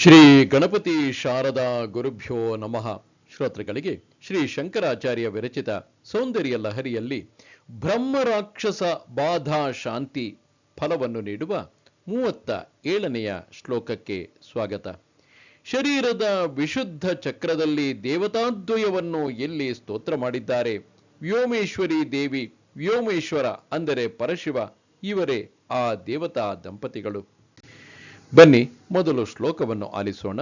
ಶ್ರೀ ಗಣಪತಿ ಶಾರದಾ ಗುರುಭ್ಯೋ ನಮಃ. ಶ್ರೋತೃಗಳಿಗೆ ಶ್ರೀ ಶಂಕರಾಚಾರ್ಯ ವಿರಚಿತ ಸೌಂದರ್ಯ ಲಹರಿಯಲ್ಲಿ ಬ್ರಹ್ಮರಾಕ್ಷಸ ಬಾಧಾ ಶಾಂತಿ ಫಲವನ್ನು ನೀಡುವ ಮೂವತ್ತ ಏಳನೆಯ ಶ್ಲೋಕಕ್ಕೆ ಸ್ವಾಗತ. ಶರೀರದ ವಿಶುದ್ಧ ಚಕ್ರದಲ್ಲಿ ದೇವತಾದ್ವಯವನ್ನು ಎಲ್ಲಿ ಸ್ತೋತ್ರ ಮಾಡಿದ್ದಾರೆ? ವ್ಯೋಮೇಶ್ವರಿ ದೇವಿ, ವ್ಯೋಮೇಶ್ವರ ಅಂದರೆ ಪರಶಿವ, ಇವರೇ ಆ ದೇವತಾ ದಂಪತಿಗಳು. ಬನ್ನಿ, ಮೊದಲು ಶ್ಲೋಕವನ್ನು ಆಲಿಸೋಣ.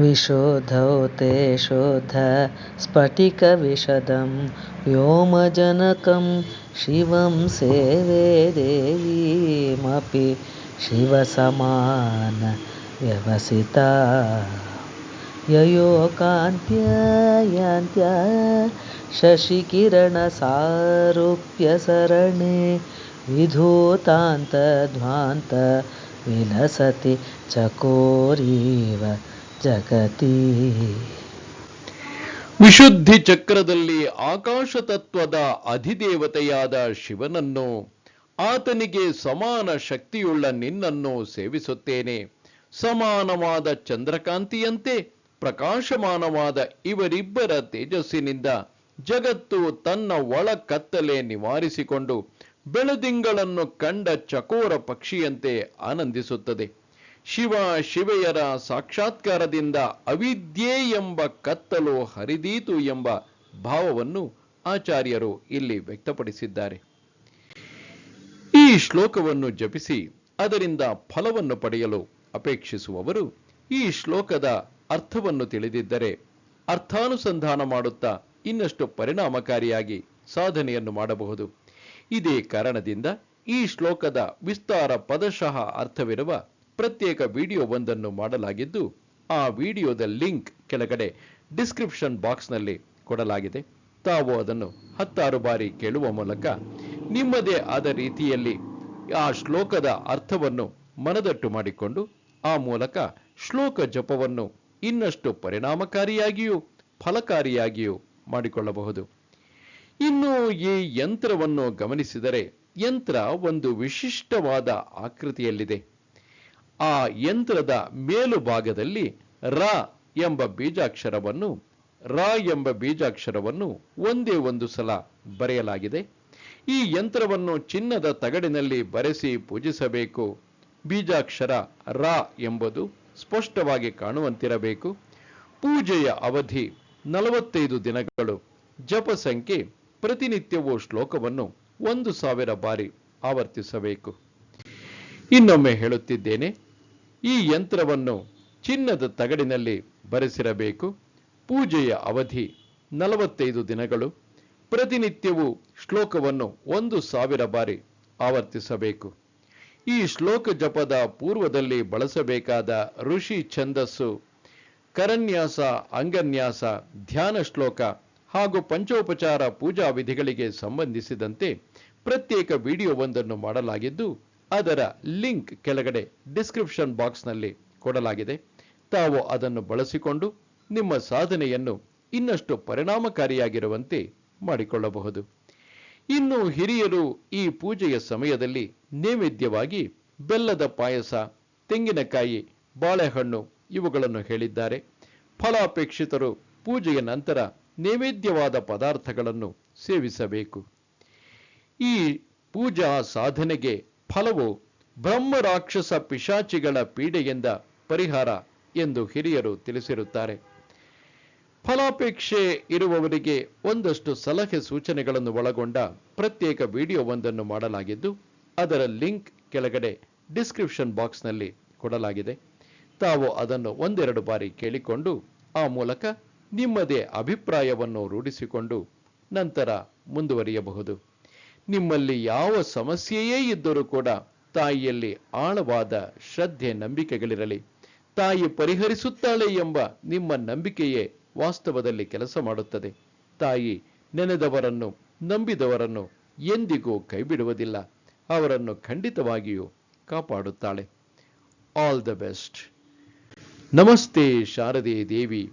ವಿಶೋಧೌತೆ ಶೋಧ ಸ್ಫಟಿಕ ವಿಶದಂ ವ್ಯೋಮಜನಕಂ ಶಿವಂ ಸೇವೆ ದೇವೀಮಪಿ ಶಿವಸಮಾನ ವ್ಯವಸಿತ ಯಯೋ ಕಾಂತ್ಯ ಯಾಂತ್ಯ ಶಶಿಕಿರಣಸಾರೂಪ್ಯ ಸರಣೆ ವಿಧೂತಾಂತ ಧ್ವಾಂತ ವಿಲಸತಿ ಚಕೋರೀವ ಜಗತಿ. ವಿಶುದ್ಧಿ ಚಕ್ರದಲ್ಲಿ ಆಕಾಶ ತತ್ವದ ಅಧಿದೇವತೆಯಾದ ಶಿವನನ್ನು ಆತನಿಗೆ ಸಮಾನ ಶಕ್ತಿಯುಳ್ಳ ನಿನ್ನನ್ನು ಸೇವಿಸುತ್ತೇನೆ. ಸಮಾನವಾದ ಚಂದ್ರಕಾಂತಿಯಂತೆ ಪ್ರಕಾಶಮಾನವಾದ ಇವರಿಬ್ಬರ ತೇಜಸ್ಸಿನಿಂದ ಜಗತ್ತು ತನ್ನ ಒಳ ಕತ್ತಲೆ ನಿವಾರಿಸಿಕೊಂಡು ಬೆಳದಿಂಗಳನ್ನು ಕಂಡ ಚಕೋರ ಪಕ್ಷಿಯಂತೆ ಆನಂದಿಸುತ್ತದೆ. ಶಿವ ಶಿವೆಯರ ಸಾಕ್ಷಾತ್ಕಾರದಿಂದ ಅವಿದ್ಯೆ ಎಂಬ ಕತ್ತಲು ಹರಿದೀತು ಎಂಬ ಭಾವವನ್ನು ಆಚಾರ್ಯರು ಇಲ್ಲಿ ವ್ಯಕ್ತಪಡಿಸಿದ್ದಾರೆ. ಈ ಶ್ಲೋಕವನ್ನು ಜಪಿಸಿ ಅದರಿಂದ ಫಲವನ್ನು ಪಡೆಯಲು ಅಪೇಕ್ಷಿಸುವವರು ಈ ಶ್ಲೋಕದ ಅರ್ಥವನ್ನು ತಿಳಿದಿದ್ದರೆ ಅರ್ಥಾನುಸಂಧಾನ ಮಾಡುತ್ತಾ ಇನ್ನಷ್ಟು ಪರಿಣಾಮಕಾರಿಯಾಗಿ ಸಾಧನೆಯನ್ನು ಮಾಡಬಹುದು. ಇದೇ ಕಾರಣದಿಂದ ಈ ಶ್ಲೋಕದ ವಿಸ್ತಾರ ಪದಶಃ ಅರ್ಥವಿರುವ ಪ್ರತ್ಯೇಕ ವಿಡಿಯೋವೊಂದನ್ನು ಮಾಡಲಾಗಿದ್ದು, ಆ ವಿಡಿಯೋದ ಲಿಂಕ್ ಕೆಳಗಡೆ ಡಿಸ್ಕ್ರಿಪ್ಷನ್ ಬಾಕ್ಸ್ನಲ್ಲಿ ಕೊಡಲಾಗಿದೆ. ತಾವು ಅದನ್ನು ಹತ್ತಾರು ಬಾರಿ ಕೇಳುವ ಮೂಲಕ ನಿಮ್ಮದೇ ಆದ ರೀತಿಯಲ್ಲಿ ಆ ಶ್ಲೋಕದ ಅರ್ಥವನ್ನು ಮನದಟ್ಟು ಮಾಡಿಕೊಂಡು, ಆ ಮೂಲಕ ಶ್ಲೋಕ ಜಪವನ್ನು ಇನ್ನಷ್ಟು ಪರಿಣಾಮಕಾರಿಯಾಗಿಯೂ ಫಲಕಾರಿಯಾಗಿಯೂ ಮಾಡಿಕೊಳ್ಳಬಹುದು. ಇನ್ನು ಈ ಯಂತ್ರವನ್ನು ಗಮನಿಸಿದರೆ ಯಂತ್ರ ಒಂದು ವಿಶಿಷ್ಟವಾದ ಆಕೃತಿಯಲ್ಲಿದೆ. ಆ ಯಂತ್ರದ ಮೇಲುಭಾಗದಲ್ಲಿ ರ ಎಂಬ ಬೀಜಾಕ್ಷರವನ್ನು, ರ ಎಂಬ ಬೀಜಾಕ್ಷರವನ್ನು ಒಂದೇ ಒಂದು ಸಲ ಬರೆಯಲಾಗಿದೆ. ಈ ಯಂತ್ರವನ್ನು ಚಿನ್ನದ ತಗಡಿನಲ್ಲಿ ಬರೆಸಿ ಪೂಜಿಸಬೇಕು. ಬೀಜಾಕ್ಷರ ರ ಎಂಬುದು ಸ್ಪಷ್ಟವಾಗಿ ಕಾಣುವಂತಿರಬೇಕು. ಪೂಜೆಯ ಅವಧಿ ನಲವತ್ತೈದು ದಿನಗಳು. ಜಪ ಸಂಖ್ಯೆ ಪ್ರತಿನಿತ್ಯವೂ ಶ್ಲೋಕವನ್ನು ಒಂದು ಸಾವಿರ ಬಾರಿ ಆವರ್ತಿಸಬೇಕು. ಇನ್ನೊಮ್ಮೆ ಹೇಳುತ್ತಿದ್ದೇನೆ, ಈ ಯಂತ್ರವನ್ನು ಚಿನ್ನದ ತಗಡಿನಲ್ಲಿ ಬರೆಸಿರಬೇಕು. ಪೂಜೆಯ ಅವಧಿ ನಲವತ್ತೈದು ದಿನಗಳು. ಪ್ರತಿನಿತ್ಯವೂ ಶ್ಲೋಕವನ್ನು ಒಂದು ಸಾವಿರ ಬಾರಿ ಆವರ್ತಿಸಬೇಕು. ಈ ಶ್ಲೋಕ ಜಪದ ಪೂರ್ವದಲ್ಲಿ ಬಳಸಬೇಕಾದ ಋಷಿ ಛಂದಸ್ಸು, ಕರನ್ಯಾಸ, ಅಂಗನ್ಯಾಸ, ಧ್ಯಾನ ಶ್ಲೋಕ ಹಾಗೂ ಪಂಚೋಪಚಾರ ಪೂಜಾ ವಿಧಿಗಳಿಗೆ ಸಂಬಂಧಿಸಿದಂತೆ ಪ್ರತ್ಯೇಕ ವಿಡಿಯೋವೊಂದನ್ನು ಮಾಡಲಾಗಿದ್ದು, ಅದರ ಲಿಂಕ್ ಕೆಳಗಡೆ ಡಿಸ್ಕ್ರಿಪ್ಷನ್ ಬಾಕ್ಸ್ನಲ್ಲಿ ಕೊಡಲಾಗಿದೆ. ತಾವು ಅದನ್ನು ಬಳಸಿಕೊಂಡು ನಿಮ್ಮ ಸಾಧನೆಯನ್ನು ಇನ್ನಷ್ಟು ಪರಿಣಾಮಕಾರಿಯಾಗಿರುವಂತೆ ಮಾಡಿಕೊಳ್ಳಬಹುದು. ಇನ್ನು ಹಿರಿಯರು ಈ ಪೂಜೆಯ ಸಮಯದಲ್ಲಿ ನೈವೇದ್ಯವಾಗಿ ಬೆಲ್ಲದ ಪಾಯಸ, ತೆಂಗಿನಕಾಯಿ, ಬಾಳೆಹಣ್ಣು ಇವುಗಳನ್ನು ಹೇಳಿದ್ದಾರೆ. ಫಲಾಪೇಕ್ಷಿತರು ಪೂಜೆಯ ನಂತರ ನೈವೇದ್ಯವಾದ ಪದಾರ್ಥಗಳನ್ನು ಸೇವಿಸಬೇಕು. ಈ ಪೂಜಾ ಸಾಧನೆಗೆ ಫಲವು ಬ್ರಹ್ಮ ರಾಕ್ಷಸ ಪಿಶಾಚಿಗಳ ಪೀಡೆಯಿಂದ ಪರಿಹಾರ ಎಂದು ಹಿರಿಯರು ತಿಳಿಸಿರುತ್ತಾರೆ. ಫಲಾಪೇಕ್ಷೆ ಇರುವವರಿಗೆ ಒಂದಷ್ಟು ಸಲಹೆ ಸೂಚನೆಗಳನ್ನು ಒಳಗೊಂಡ ಪ್ರತ್ಯೇಕ ವಿಡಿಯೋವೊಂದನ್ನು ಮಾಡಲಾಗಿದ್ದು, ಅದರ ಲಿಂಕ್ ಕೆಳಗಡೆ ಡಿಸ್ಕ್ರಿಪ್ಷನ್ ಬಾಕ್ಸ್ನಲ್ಲಿ ಕೊಡಲಾಗಿದೆ. ತಾವು ಅದನ್ನು ಒಂದೆರಡು ಬಾರಿ ಕೇಳಿಕೊಂಡು ಆ ಮೂಲಕ ನಿಮ್ಮದೇ ಅಭಿಪ್ರಾಯವನ್ನು ರೂಢಿಸಿಕೊಂಡು ನಂತರ ಮುಂದುವರಿಯಬಹುದು. ನಿಮ್ಮಲ್ಲಿ ಯಾವ ಸಮಸ್ಯೆಯೇ ಇದ್ದರೂ ಕೂಡ ತಾಯಿಯಲ್ಲಿ ಆಳವಾದ ಶ್ರದ್ಧೆ ನಂಬಿಕೆಗಳಿರಲಿ. ತಾಯಿ ಪರಿಹರಿಸುತ್ತಾಳೆ ಎಂಬ ನಿಮ್ಮ ನಂಬಿಕೆಯೇ ವಾಸ್ತವದಲ್ಲಿ ಕೆಲಸ ಮಾಡುತ್ತದೆ. ತಾಯಿ ನೆನೆದವರನ್ನು, ನಂಬಿದವರನ್ನು ಎಂದಿಗೂ ಕೈಬಿಡುವುದಿಲ್ಲ. ಅವರನ್ನು ಖಂಡಿತವಾಗಿಯೂ ಕಾಪಾಡುತ್ತಾಳೆ. ಆಲ್ ದ ಬೆಸ್ಟ್ ನಮಸ್ತೆ ಶಾರದೆ ದೇವಿ.